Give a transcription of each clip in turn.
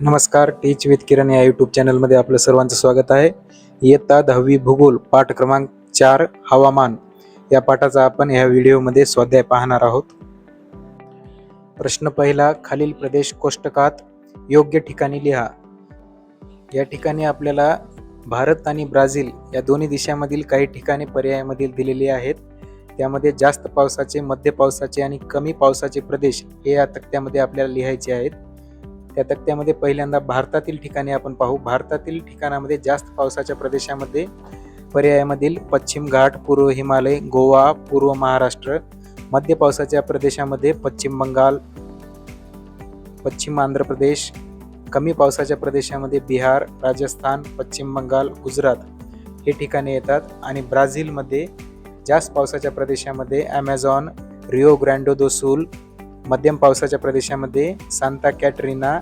नमस्कार टीच विथ किरण या यूट्यूब चॅनलमध्ये आपलं सर्वांचं स्वागत आहे. इयत्ता दहावी भूगोल पाठ क्रमांक चार हवामान. या पाठाचा आपण ह्या व्हिडिओमध्ये स्वाध्याय पाहणार आहोत. प्रश्न पहिला खालील प्रदेश कोष्टकात योग्य ठिकाणी लिहा. या ठिकाणी आपल्याला भारत आणि ब्राझील या दोन्ही देशामधील काही ठिकाणे पर्यायामधील दिलेली आहेत. त्यामध्ये जास्त पावसाचे मध्य पावसाचे आणि कमी पावसाचे प्रदेश हे या तक्त्यामध्ये आपल्याला लिहायचे आहेत. त्या तक्त्यामध्ये पहिल्यांदा भारतातील ठिकाणे आपण पाहू. भारतातील ठिकाणामध्ये जास्त पावसाच्या प्रदेशामध्ये पर्यायामधील पश्चिम घाट पूर्व हिमालय गोवा पूर्व महाराष्ट्र मध्य पावसाच्या प्रदेशामध्ये पश्चिम बंगाल पश्चिम आंध्र प्रदेश कमी पावसाच्या प्रदेशामध्ये बिहार राजस्थान पश्चिम बंगाल गुजरात हे ठिकाणे येतात. आणि ब्राझीलमध्ये जास्त पावसाच्या प्रदेशामध्ये ॲमेझॉन रिओ ग्रँडो दोसूल मध्यम पावसाच्या प्रदेशामध्ये सांता कॅटरिना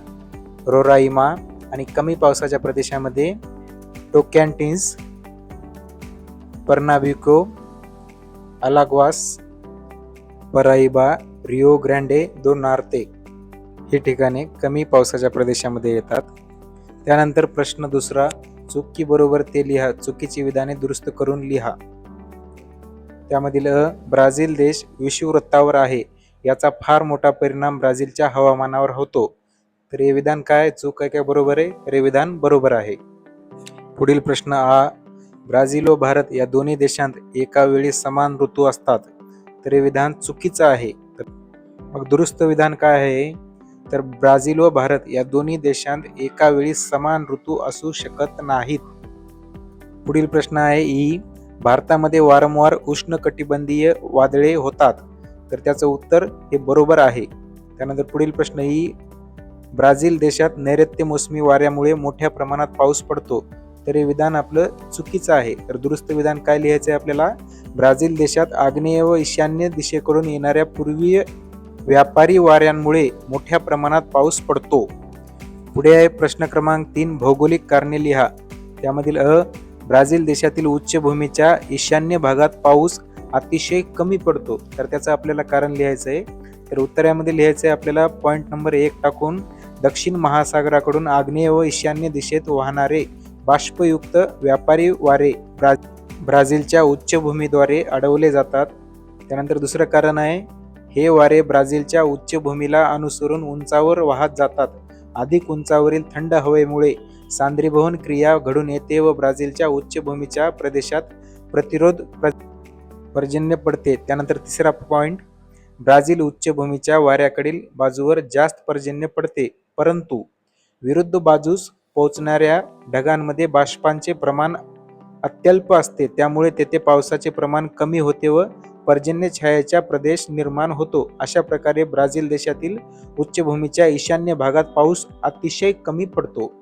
रोराइमा आणि कमी पावसाच्या प्रदेशामध्ये टोकॅन्टिन्स पर्नाबिको अलाग्वास पराइबा रिओ ग्रँडे दो नार्ते ही ठिकाणे कमी पावसाच्या प्रदेशामध्ये येतात. त्यानंतर प्रश्न दुसरा चुकी बरोबर ते लिहा चुकीची विधाने दुरुस्त करून लिहा. त्यामधील अ ब्राझील देश विषुववृत्तावर आहे. याचा फार मोठा परिणाम ब्राझीलच्या हवामानावर होतो. तर हे विधान काय? चूक आहे काय बरोबर आहे? तर हे विधान बरोबर आहे. पुढील प्रश्न आ ब्राझील व भारत या दोन्ही देशांत एका वेळी समान ऋतू असतात. तर हे विधान चुकीचं आहे. तर मग दुरुस्त विधान काय आहे? तर ब्राझील व भारत या दोन्ही देशांत एका वेळी समान ऋतू असू शकत नाहीत. पुढील प्रश्न आहे ई भारतामध्ये वारंवार उष्णकटिबंधीय वादळे होतात. तर त्याचं उत्तर हे बरोबर आहे. त्यानंतर पुढील प्रश्न ही ब्राझील देशात नैऋत्य मोसमी वाऱ्यामुळे मोठ्या प्रमाणात पाऊस पडतो तर हे विधान आपलं चुकीचं आहे. तर दुरुस्त विधान काय लिहायचं आहे आपल्याला? ब्राझील देशात आग्नेय व ईशान्य दिशेकडून येणाऱ्या पूर्वीय व्यापारी वाऱ्यांमुळे मोठ्या प्रमाणात पाऊस पडतो. पुढे आहे प्रश्न क्रमांक तीन भौगोलिक कारणे लिहा. त्यामधील अ ब्राझील देशातील उच्चभूमीच्या ईशान्य भागात पाऊस अतिशय कमी पडतो. तर त्याचं आपल्याला कारण लिहायचं आहे. तर उत्तरामध्ये लिहायचं आहे आपल्याला पॉईंट नंबर एक टाकून दक्षिण महासागराकडून आग्नेय व ईशान्य दिशेत वाहणारे बाष्पयुक्त व्यापारी वारे ब्रा ब्राझीलच्या उच्चभूमीद्वारे अडवले जातात. त्यानंतर दुसरं कारण आहे हे वारे ब्राझीलच्या उच्चभूमीला अनुसरून उंचावर वाहत जातात. अधिक उंचावरील थंड हवेमुळे सांद्रीभवन क्रिया घडून येते व ब्राझीलच्या उच्चभूमीच्या प्रदेशात प्रतिरोध प्र पर्जन्य पडते. त्यानंतर तिसरा पॉईंट ब्राझील उच्चभूमीच्या वाऱ्याकडील बाजूवर जास्त पर्जन्य पडते. परंतु विरुद्ध बाजूस पोहोचणाऱ्या ढगांमध्ये बाष्पांचे प्रमाण अत्यल्प असते. त्यामुळे तेथे पावसाचे प्रमाण कमी होते व पर्जन्य छायाचा प्रदेश निर्माण होतो. अशा प्रकारे ब्राझील देशातील उच्चभूमीच्या ईशान्य भागात पाऊस अतिशय कमी पडतो.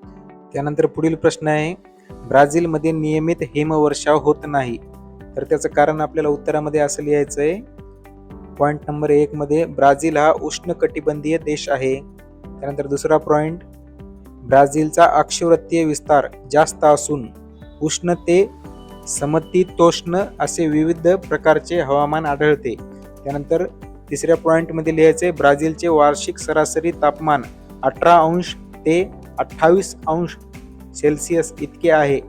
त्यानंतर पुढील प्रश्न आहे ब्राझीलमध्ये नियमित हिमवर्षाव होत नाही. तर त्याचं कारण आपल्याला उत्तरामध्ये असं लिहायचं आहे पॉईंट नंबर एकमध्ये ब्राझील हा उष्णकटिबंधीय देश आहे. त्यानंतर दुसरा पॉईंट ब्राझीलचा अक्षवृत्तीय विस्तार जास्त असून उष्ण ते समतीतोष्ण असे विविध प्रकारचे हवामान आढळते. त्यानंतर तिसऱ्या पॉईंटमध्ये लिहायचे ब्राझीलचे वार्षिक सरासरी तापमान अठरा अंश ते अठ्ठावीस अंश सेल्सिअस इतके आहे.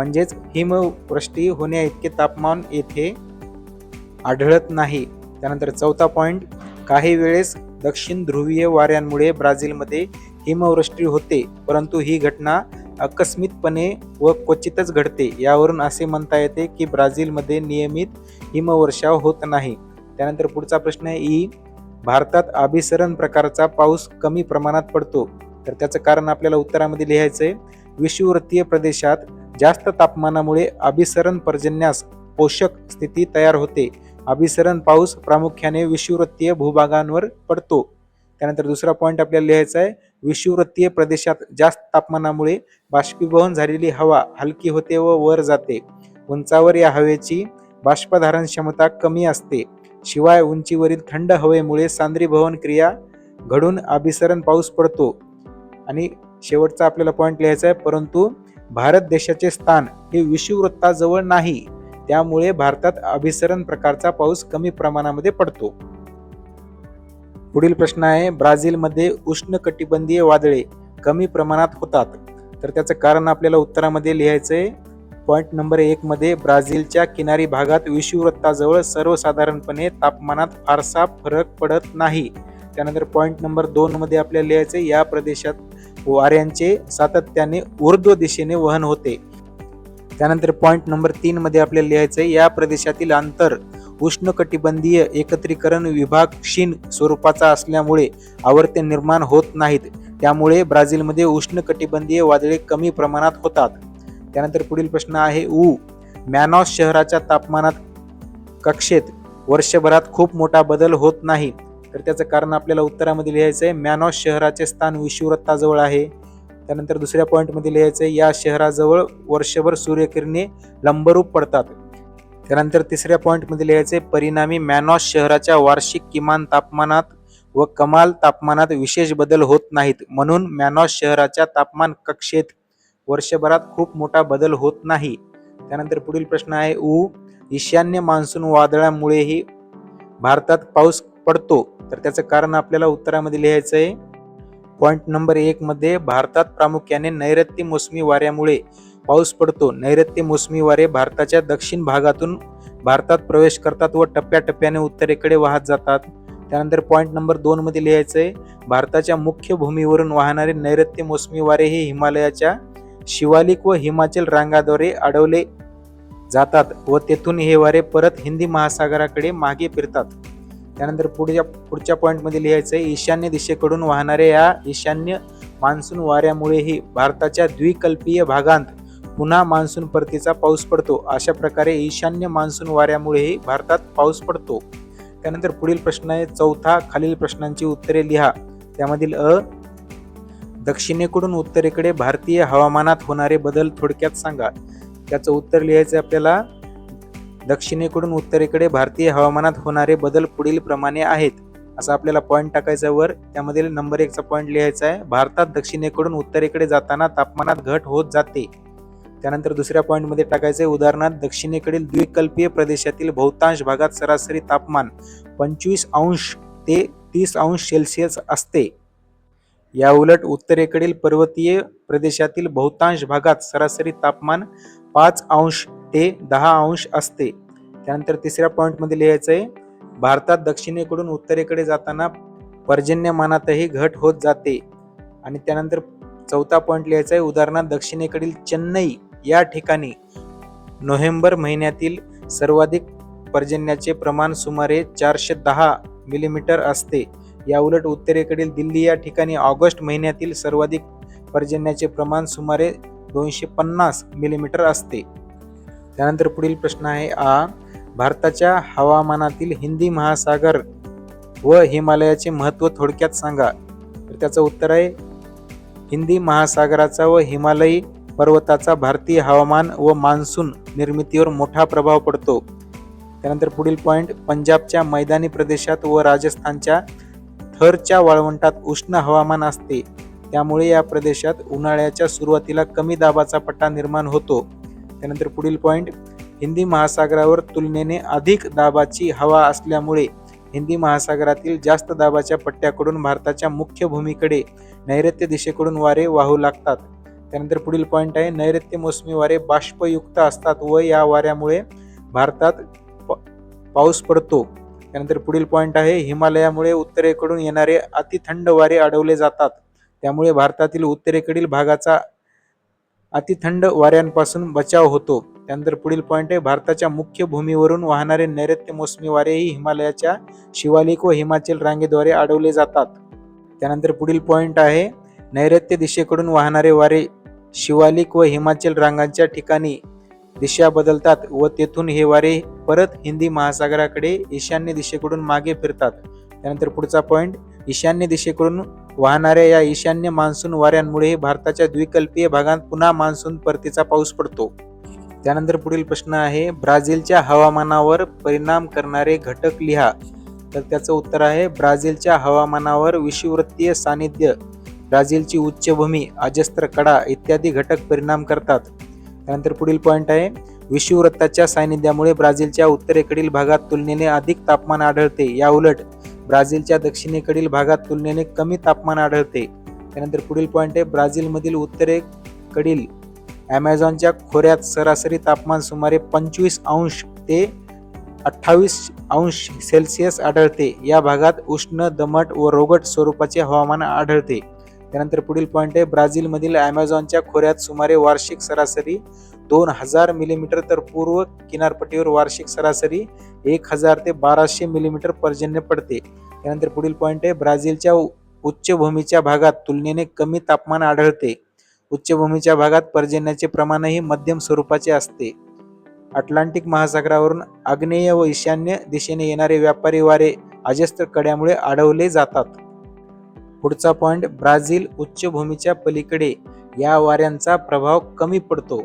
म्हणजेच हिमवृष्टी होण्या इतके तापमान येथे आढळत नाही. त्यानंतर चौथा पॉईंट काही वेळेस दक्षिण ध्रुवीय वाऱ्यांमुळे ब्राझीलमध्ये हिमवृष्टी होते परंतु ही घटना आकस्मितपणे व क्वचितच घडते. यावरून असे म्हणता येते की ब्राझीलमध्ये नियमित हिमवर्षाव होत नाही. त्यानंतर पुढचा प्रश्न आहे ई भारतात अभिसरण प्रकारचा पाऊस कमी प्रमाणात पडतो. तर त्याचं कारण आपल्याला उत्तरामध्ये लिहायचं आहे विषुवृत्तीय प्रदेशात जास्त तापमानामुळे अभिसरण पर्जन्यास पोषक स्थिती तयार होते. अभिसरण पाऊस प्रामुख्याने विषुवृत्तीय भूभागांवर पडतो. त्यानंतर दुसरा पॉईंट आपल्याला लिहायचा आहे. विषुवृत्तीय प्रदेशात जास्त तापमानामुळे बाष्पीभवन झालेली हवा हलकी होते व वर जाते. उंचावर या हवेची बाष्पधारण क्षमता कमी असते. शिवाय उंचीवरील थंड हवेमुळे सांद्रीभवन क्रिया घडून अभिसरण पाऊस पडतो. आणि शेवटचा आपल्याला पॉईंट लिहायचा आहे. परंतु भारत देशाचे स्थान हे विषुववृत्ताजवळ नाही. त्यामुळे भारतात अभिसरण प्रकारचा पाऊस कमी प्रमाणामध्ये पडतो. पुढील प्रश्न आहे ब्राझीलमध्ये उष्णकटिबंधीय वादळे कमी प्रमाणात होतात. तर त्याचं कारण आपल्याला उत्तरामध्ये लिहायचं आहे पॉईंट नंबर एकमध्ये ब्राझीलच्या किनारी भागात विषुववृत्ताजवळ सर्वसाधारणपणे तापमानात फारसा फरक पडत नाही. त्यानंतर पॉईंट नंबर दोनमध्ये आपल्याला लिहायचं आहे, या प्रदेशात वाऱ्यांचे सातत्याने ऊर्ध्व दिशेने वहन होते. त्यानंतर पॉईंट नंबर तीन मध्ये आपल्याला लिहायचं आहे, या प्रदेशातील अंतर उष्णकटिबंधीय एकत्रीकरण विभाग क्षीण स्वरूपाचा असल्यामुळे आवर्ते निर्माण होत नाहीत. त्यामुळे ब्राझीलमध्ये उष्णकटिबंधीय वादळे कमी प्रमाणात होतात. त्यानंतर पुढील प्रश्न आहे ऊ मॅनॉस शहराच्या तापमानात कक्षेत वर्षभरात खूप मोठा बदल होत नाही. तर त्याचं कारण आपल्याला उत्तरामध्ये लिहायचं आहे मॅनॉस शहराचे स्थान विषुववृत्ताजवळ आहे. त्यानंतर दुसऱ्या पॉईंटमध्ये लिहायचं आहे या शहराजवळ वर्षभर सूर्यकिरणे लंबरूप पडतात. त्यानंतर तिसऱ्या पॉईंटमध्ये लिहायचे परिणामी मॅनॉस शहराच्या वार्षिक किमान तापमानात व कमाल तापमानात विशेष बदल होत नाहीत. म्हणून मॅनॉस शहराच्या तापमान कक्षेत वर्षभरात खूप मोठा बदल होत नाही. त्यानंतर पुढील प्रश्न आहे ऊ ईशान्य मान्सून वादळामुळेही भारतात पाऊस पडतो. तर त्याचं कारण आपल्याला उत्तरामध्ये लिहायचं आहे. पॉईंट नंबर एकमध्ये भारतात प्रामुख्याने नैऋत्य मोसमी वाऱ्यामुळे पाऊस पडतो. नैऋत्य मोसमी वारे भारताच्या दक्षिण भागातून भारतात प्रवेश करतात व टप्प्याटप्प्याने उत्तरेकडे वाहत जातात. त्यानंतर पॉईंट नंबर दोनमध्ये लिहायचं आहे. भारताच्या मुख्य भूमीवरून वाहणारे नैऋत्य मोसमी वारे हे हिमालयाच्या शिवालिक व हिमाचल रांगाद्वारे अडवले जातात व तेथून हे वारे परत हिंदी महासागराकडे मागे फिरतात. त्यानंतर पुढच्या पुढच्या पॉईंटमध्ये लिहायचं आहे ईशान्य दिशेकडून वाहणाऱ्या या ईशान्य मान्सून वाऱ्यामुळेही भारताच्या द्विकल्पीय भागांत पुन्हा मान्सून परतीचा पाऊस पडतो. अशा प्रकारे ईशान्य मान्सून वाऱ्यामुळेही भारतात पाऊस पडतो. त्यानंतर पुढील प्रश्न आहे चौथा खालील प्रश्नांची उत्तरे लिहा. त्यामधील अ दक्षिणेकडून उत्तरेकडे भारतीय हवामानात होणारे बदल थोडक्यात सांगा. त्याचं उत्तर लिहायचं आपल्याला. दक्षिणेकडून उत्तरेकडे भारतीय हवामानात होणारे बदल पुढील प्रमाणे आहेत. असं आपल्याला पॉईंट टाकायचा वर. त्यामध्ये नंबर एकचा पॉईंट लिहायचा आहे. भारतात दक्षिणेकडून उत्तरेकडे जाताना तापमानात घट होत जाते. त्यानंतर दुसऱ्या पॉईंटमध्ये टाकायचे उदाहरणार्थ दक्षिणेकडील द्विकल्पीय प्रदेशातील बहुतांश भागात सरासरी तापमान पंचवीस अंश ते तीस अंश सेल्सिअस असते. या उलट उत्तरेकडील पर्वतीय प्रदेशातील बहुतांश भागात सरासरी तापमान पाच अंश ते दहा अंश असते. त्यानंतर तिसऱ्या पॉईंटमध्ये लिहायचं आहे भारतात दक्षिणेकडून उत्तरेकडे जाताना पर्जन्यमानातही घट होत जाते. आणि त्यानंतर चौथा पॉईंट लिहायचा आहे उदाहरणार्थ दक्षिणेकडील चेन्नई या ठिकाणी नोव्हेंबर महिन्यातील सर्वाधिक पर्जन्याचे प्रमाण सुमारे चारशे दहा मिलीमीटर असते. या उलट उत्तरेकडील दिल्ली या ठिकाणी ऑगस्ट महिन्यातील सर्वाधिक पर्जन्याचे प्रमाण सुमारे दोनशे पन्नास मिलीमीटर असते. त्यानंतर पुढील प्रश्न आहे आ भारताच्या हवामानातील हिंदी महासागर व हिमालयाचे महत्त्व थोडक्यात सांगा. तर त्याचं उत्तर आहे हिंदी महासागराचा व हिमालयी पर्वताचा भारतीय हवामान व मान्सून निर्मितीवर मोठा प्रभाव पडतो. त्यानंतर पुढील पॉईंट पंजाबच्या मैदानी प्रदेशात व राजस्थानच्या थरच्या वाळवंटात उष्ण हवामान असते. त्यामुळे या प्रदेशात उन्हाळ्याच्या सुरुवातीला कमी दाबाचा पट्टा निर्माण होतो. त्यानंतर पुढील पॉईंट हिंदी महासागरावर तुलनेने अधिक दाबाची हवा असल्यामुळे हिंदी महासागरातील जास्त दाबाच्या पट्ट्याकडून भारताच्या मुख्य भूमीकडे नैऋत्य दिशेकडून वारे वाहू लागतात. त्यानंतर पुढील पॉईंट आहे नैऋत्य मोसमी वारे बाष्पयुक्त असतात व या वाऱ्यामुळे भारतात पाऊस पडतो. त्यानंतर पुढील पॉईंट आहे हिमालयामुळे उत्तरेकडून येणारे अतिथंड वारे अडवले जातात. त्यामुळे भारतातील उत्तरेकडील भागाचा अतिथंड वाऱ्यांपासून बचाव होतो. त्यानंतर पुढील पॉईंट आहे भारताच्या मुख्य भूमीवरून वाहणारे नैऋत्य मोसमी वारेही हिमालयाच्या शिवालिक व हिमाचल रांगेद्वारे अडवले जातात. त्यानंतर पुढील पॉईंट आहे नैऋत्य दिशेकडून वाहणारे वारे शिवालिक व हिमाचल रांगांच्या ठिकाणी दिशा बदलतात व तेथून हे वारे परत हिंदी महासागराकडे ईशान्य दिशेकडून मागे फिरतात. त्यानंतर पुढचा पॉईंट ईशान्य दिशेकडून वाहणाऱ्या या ईशान्य मान्सून वाऱ्यांमुळे भारताच्या द्विकल्पीय भागात पुन्हा मान्सून परतीचा पाऊस पडतो. त्यानंतर पुढील प्रश्न आहे ब्राझीलच्या हवामानावर परिणाम करणारे घटक लिहा. तर त्याचं उत्तर आहे ब्राझीलच्या हवामानावर विषुववृत्तीय सानिध्य ब्राझीलची उच्चभूमी अजस्त्र कडा इत्यादी घटक परिणाम करतात. त्यानंतर पुढील पॉईंट आहे विषुववृत्ताच्या सानिध्यामुळे ब्राझीलच्या उत्तरेकडील भागात तुलनेने अधिक तापमान आढळते. या उलट ब्राझीलच्या दक्षिणेकडील भागात तुलनेने कमी तापमान आढळते. त्यानंतर पुढील पॉईंट आहे ब्राझीलमधील उत्तरेकडील ॲमेझॉनच्या खोऱ्यात सरासरी तापमान सुमारे पंचवीस अंश ते अठ्ठावीस अंश सेल्सिअस आढळते. या भागात उष्ण दमट व रोगट स्वरूपाचे हवामान आढळते. त्यानंतर पुढील पॉईंट आहे ब्राझीलमधील ॲमेझॉनच्या खोऱ्यात सुमारे वार्षिक सरासरी दोन हजार मिलीमीटर तर पूर्व किनारपट्टीवर वार्षिक सरासरी एक हजार ते बाराशे मिलीमीटर पर्जन्य पडते. त्यानंतर पुढील पॉईंट आहे ब्राझीलच्या उ- उच्चभूमीच्या भागात तुलनेने कमी तापमान आढळते. उच्चभूमीच्या भागात पर्जन्याचे प्रमाणही मध्यम स्वरूपाचे असते. अटलांटिक महासागरावरून आग्नेय व ईशान्य दिशेने येणारे व्यापारी वारे अजस्त्र कड्यामुळे अडवले जातात. पुढचा पॉइंट ब्राझील उच्चभूमीच्या पलीकडे. या वाऱ्यांचा प्रभाव कमी पडतो.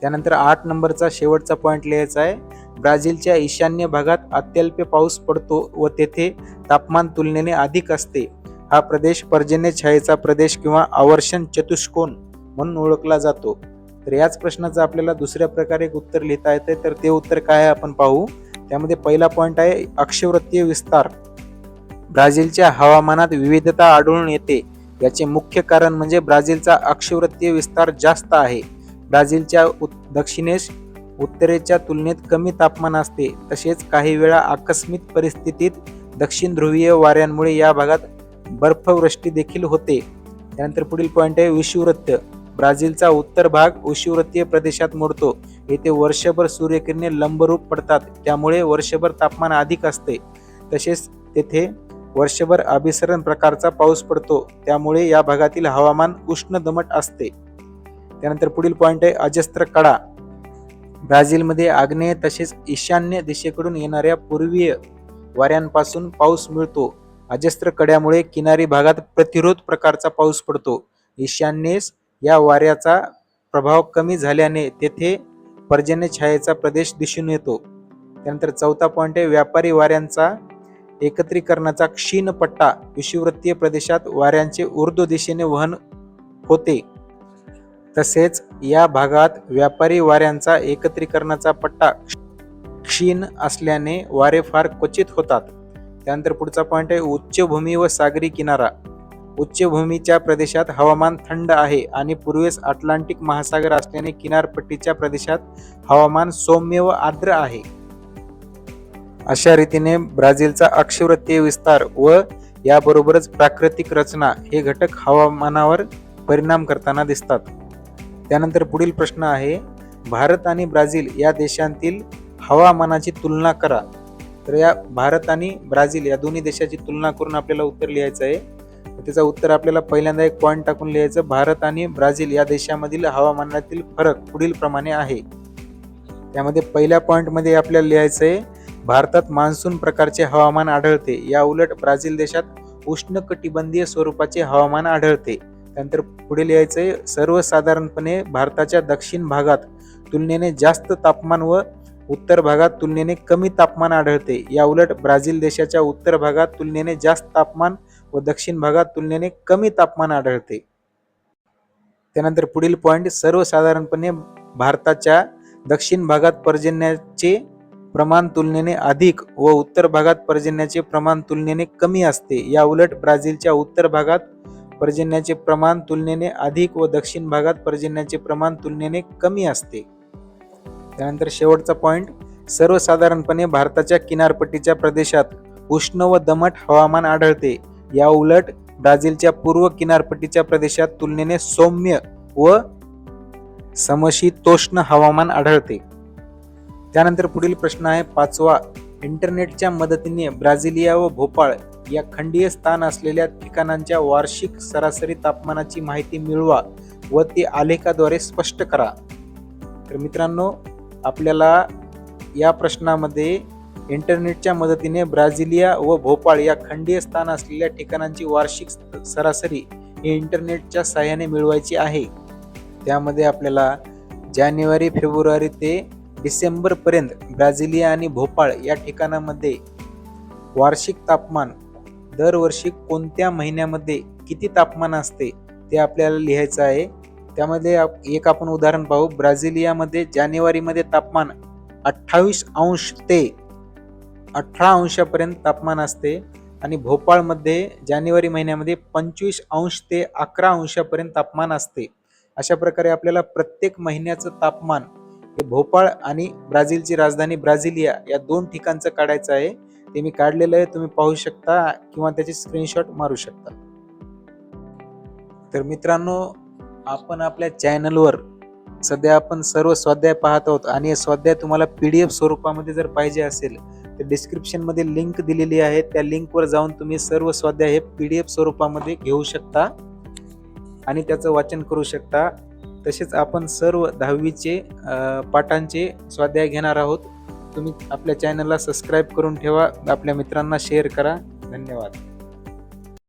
त्यानंतर आठ नंबरचा शेवटचा पॉईंट लिहायचा आहे. ब्राझीलच्या ईशान्य भागात अत्यल्प पाऊस पडतो व तेथे तापमान तुलनेने अधिक असते. हा प्रदेश पर्जन्य छायेचा प्रदेश किंवा आवर्षण चतुष्कोन म्हणून ओळखला जातो. तर याच प्रश्नाचं आपल्याला दुसऱ्या प्रकारे एक उत्तर लिहिता येते तर ते उत्तर काय आहे आपण पाहू. त्यामध्ये पहिला पॉईंट आहे अक्षवृत्तीय विस्तार. ब्राझीलच्या हवामानात विविधता आढळून येते. याचे मुख्य कारण म्हणजे ब्राझीलचा अक्षवृत्तीय विस्तार जास्त आहे. ब्राझीलच्या उत- दक्षिणेस उत्तरेच्या तुलनेत कमी तापमान असते. तसेच काही वेळा आकस्मिक परिस्थितीत दक्षिण ध्रुवीय वाऱ्यांमुळे या भागात बर्फवृष्टी देखील होते. त्यानंतर पुढील पॉईंट आहे विषुववृत्त ब्राझीलचा उत्तर भाग विषुववृत्तीय प्रदेशात मोडतो. येथे वर्षभर सूर्यकिरणे लंबरूप पडतात. त्यामुळे वर्षभर तापमान अधिक असते. तसेच तेथे वर्षभर अभिसरण प्रकारचा पाऊस पडतो त्यामुळे या भागातील हवामान उष्ण दमट असते. त्यानंतर पुढील पॉईंट आहे अजस्त्र कडा. ब्राझीलमध्ये आग्नेय तसेच ईशान्य दिशेकडून येणाऱ्या पूर्वीय वाऱ्यांपासून पाऊस मिळतो. अजस्त्र कड्यामुळे किनारी भागात प्रतिरोध प्रकारचा पाऊस पडतो. ईशान्येस या वाऱ्याचा प्रभाव कमी झाल्याने तेथे पर्जन्य छायेचा प्रदेश दिसून येतो. त्यानंतर चौथा पॉईंट आहे व्यापारी वाऱ्यांचा एकत्रीकरणाचा क्षीण पट्टा विषुववृत्तीय प्रदेशात वाऱ्यांचे ऊर्ध्व दिशेने वहन होते. तसेच या भागात व्यापारी वाऱ्यांचा एकत्रीकरणाचा पट्टा क्षीण असल्याने वारे फार क्वचित होतात. त्यानंतर पुढचा पॉईंट आहे उच्चभूमी व सागरी किनारा. उच्चभूमीच्या प्रदेशात हवामान थंड आहे आणि पूर्वेस अटलांटिक महासागर असल्याने किनारपट्टीच्या प्रदेशात हवामान सौम्य व आर्द्र आहे. अशा रीतीने ब्राझीलचा अक्षवृत्तीय विस्तार व याबरोबरच प्राकृतिक रचना हे घटक हवामानावर परिणाम करताना दिसतात. त्यानंतर पुढील प्रश्न आहे भारत आणि ब्राझील या देशांतील हवामानाची तुलना करा. तर या भारत आणि ब्राझील या दोन्ही देशाची तुलना करून आपल्याला उत्तर लिहायचं आहे. त्याचं उत्तर आपल्याला पहिल्यांदा एक पॉईंट टाकून लिहायचं भारत आणि ब्राझील या देशामधील हवामानातील फरक पुढील प्रमाणे आहे. त्यामध्ये पहिल्या पॉईंटमध्ये आपल्याला लिहायचं आहे भारतात मान्सून प्रकारचे हवामान आढळते. या उलट ब्राझील देशात उष्णकटिबंधीय स्वरूपाचे हवामान आढळते. त्यानंतर पुढे लिहायचंय सर्वसाधारणपणे भारताच्या दक्षिण भागात तुलनेने जास्त तापमान व उत्तर भागात तुलनेने कमी तापमान आढळते. या उलट ब्राझील देशाच्या उत्तर भागात तुलनेने जास्त तापमान व दक्षिण भागात तुलनेने कमी तापमान आढळते. त्यानंतर पुढील पॉईंट सर्वसाधारणपणे भारताच्या दक्षिण भागात पर्जन्याचे प्रमाण तुलनेने अधिक व उत्तर भागात पर्जन्याचे प्रमाण तुलनेने कमी असते. या उलट ब्राझीलच्या उत्तर भागात पर्जन्याचे प्रमाण तुलनेने अधिक व दक्षिण भागात पर्जन्याचे प्रमाण तुलनेने कमी असते. त्यानंतर शेवटचा पॉइंट सर्वसाधारणपणे भारताच्या किनारपट्टीच्या प्रदेशात उष्ण व दमट हवामान आढळते. या उलट ब्राझीलच्या पूर्व किनारपट्टीच्या प्रदेशात तुलनेने सौम्य व समशीतोष्ण हवामान आढळते. त्यानंतर पुढील प्रश्न आहे पाचवा इंटरनेटच्या मदतीने ब्राझिलिया व भोपाळ या खंडीय स्थान असलेल्या ठिकाणांच्या वार्षिक सरासरी तापमानाची माहिती मिळवा व ती आलेखाद्वारे स्पष्ट करा. तर मित्रांनो आपल्याला या प्रश्नामध्ये इंटरनेटच्या मदतीने ब्राझिलिया व भोपाळ या खंडीय स्थान असलेल्या ठिकाणांची वार्षिक सरासरी ही इंटरनेटच्या सहाय्याने मिळवायची आहे. त्यामध्ये आपल्याला जानेवारी फेब्रुवारी ते डिसेंबरपर्यंत ब्राझिलिया आणि भोपाळ या ठिकाणामध्ये वार्षिक तापमान दरवर्षी कोणत्या महिन्यामध्ये किती तापमान असते ते आपल्याला लिहायचं आहे. त्यामध्ये आप- एक आपण उदाहरण पाहू. ब्राझिलियामध्ये जानेवारीमध्ये तापमान अठ्ठावीस अंश ते अठरा अंशापर्यंत तापमान असते आणि भोपाळमध्ये जानेवारी महिन्यामध्ये पंचवीस अंश ते अकरा अंशापर्यंत तापमान असते. अशा प्रकारे आपल्याला प्रत्येक महिन्याचं तापमान हे भोपाळ आणि ब्राझीलची राजधानी ब्राझिलिया या दोन ठिकाणचं काढायचं आहे. ते मी काढलेलं आहे. तुम्ही पाहू शकता किंवा त्याचे स्क्रीनशॉट मारू शकता. तर मित्रांनो आपण आपल्या चॅनलवर सध्या आपण सर्व स्वाध्याय पाहत आहोत आणि हे स्वाध्याय तुम्हाला पी डी एफ स्वरूपामध्ये जर पाहिजे असेल तर डिस्क्रिप्शनमध्ये लिंक दिलेली आहे. त्या लिंकवर जाऊन तुम्ही सर्व स्वाध्याय हे पी डी एफ स्वरूपामध्ये घेऊ शकता आणि त्याचं वाचन करू शकता. तसेच आपण सर्व दहावीचे पाठांचे स्वाध्याय घेणार आहोत. तुम्ही आपल्या चॅनलला सबस्क्राईब करून ठेवा. आपल्या मित्रांना शेअर करा. धन्यवाद.